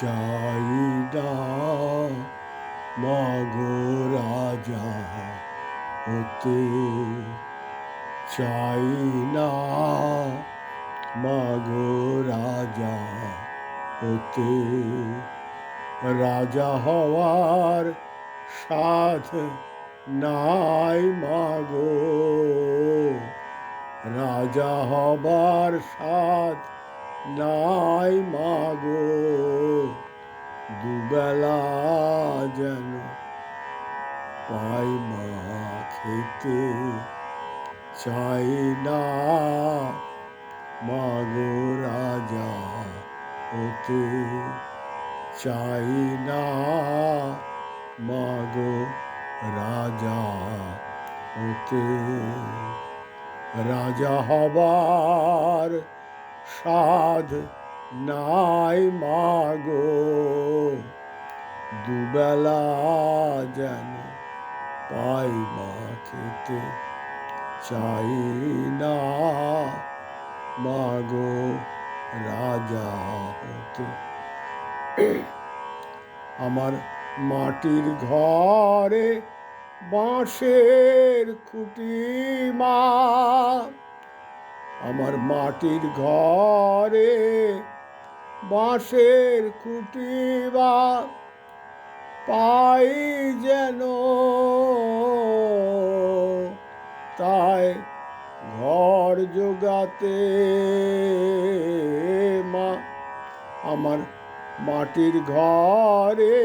চাই না মাগো রাজা হতে চাই না মাগো রাজা হতে রাজা হওয়ার সাধ নাই, মাগো। রাজা হবার সাধ নাই মাগো, দুবেলা যেন পাই মা খেতে চাই না। মাগো রাজা হতে চাই না। মাগো রাজা হতে, রাজা হবার সাধ নাই মাগো। দুবেলা যেন পাই মা খেতে, চাই না মাগো রাজা হতে। আমার মাটির ঘরে বাঁশের খুঁটি মা। আমার মাটির ঘরে বাঁশের খুঁটি বা পাই যেন। তাই ঘর যোগাতে মা, আমার মাটির ঘরে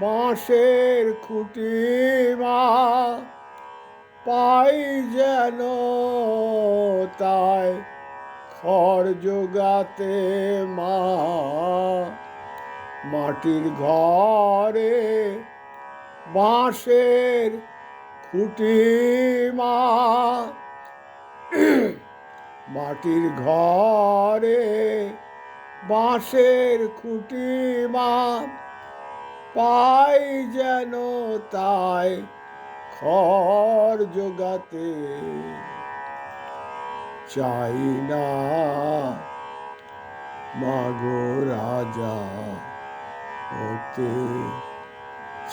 বাঁশের খুঁটি মা পাই যেন তাই খড় যোগাতে মা। মাটির ঘরে বাঁশের খুঁটি মা। মাটির ঘরে বাঁশের খুঁটি মা। পাই যেন তাই খড় যোগাতে চাই না। মাগো রাজা, হতে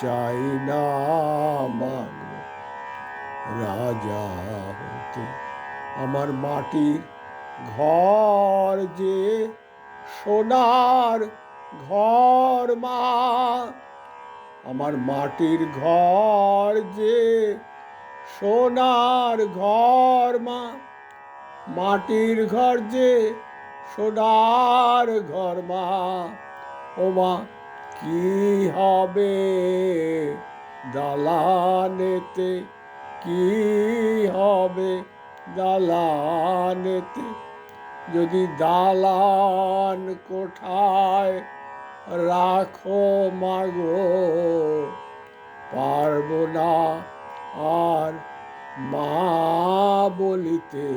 চাই না। মাগো রাজা, হতে আমার মাটির ঘর যে সোনার ঘর মা আমার মাটির ঘর যে সোনার ঘর, মা। মাটির ঘর যে সোনার ঘর, মা। ও মা, কি হবে দালানেতে? কি হবে দালানেতে? যদি দালান কোঠায় রাখো মাগো পারব না আর মা বলিতে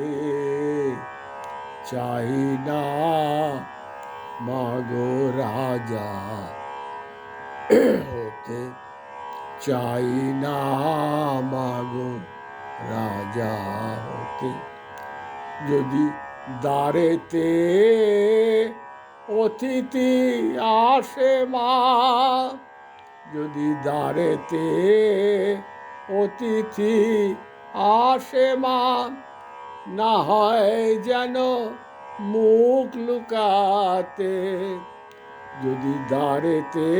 চাই না মাগো রাজা হতে চাই না মাগো রাজা হতে যদি দ্বারেতে অতিথি আসে মা। যদি দ্বারেতে অতিথি আসে মা, না হয় যেন মুখ লুকাতে। যদি দ্বারেতে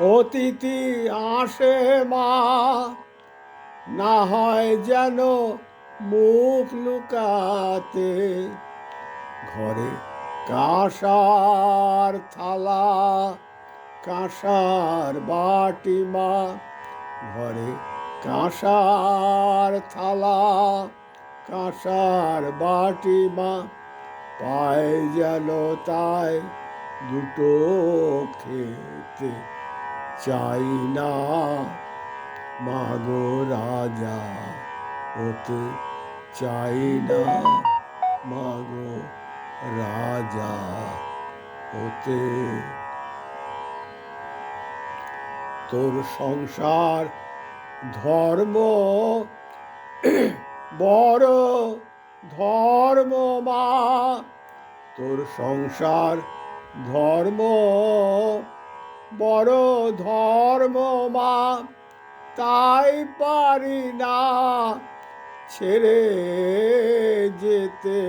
অতিথি আসে মা, না হয় যেন মুখ লুকাতে। ঘরে। কাঁসার থালা, কাঁসার বাটি মা। ঘরে কাঁসার থালা, কাঁসার বাটি মা। পায় যেন তাই দুটো খেতে চাই না। মাগো রাজা হতে চাই না। মাগো রাজা হতে। তোর সংসার ধর্ম, বড় ধর্ম মা। তোর সংসার ধর্ম, বড় ধর্ম মা। তাই পারি না ছেড়ে যেতে।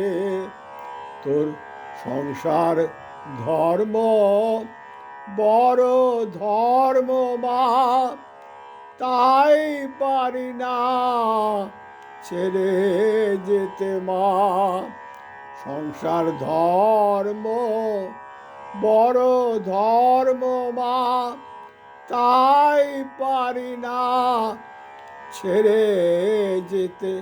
তোর সংসার ধর্ম, বড় ধর্ম মা। তাই পারি না ছেড়ে যেতে মা। সংসার ধর্ম, বড় ধর্ম মা। তাই পারি না ছেড়ে যেতে।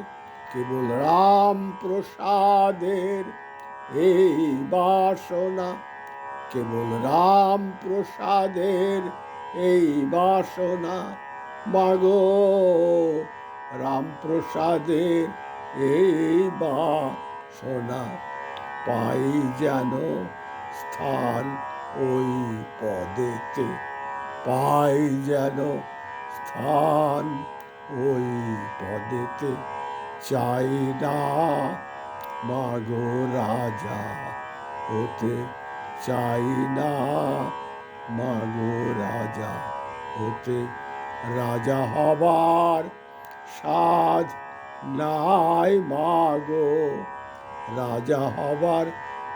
কেবল রাম প্রসাদের এই বাসনা কেবল রাম প্রসাদের এই বাসনা। মাগো রাম প্রসাদের এই বাসনা পাই যেন স্থান ওই পদেতে। পাই যেন স্থান ওই পদেতে। চাই না মাগো রাজা, হতে চাই না। মাগো রাজা, হতে রাজা হবার সাজ নাই মাগো। রাজা হবার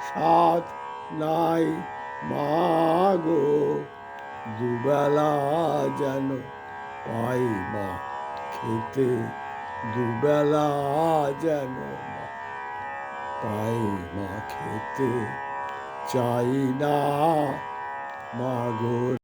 সাধ নাই মাগো। দুবেলা যেন পাই মা খেতে, দুবেলা যেন মা পাই মা খেতে চাই না। মাগো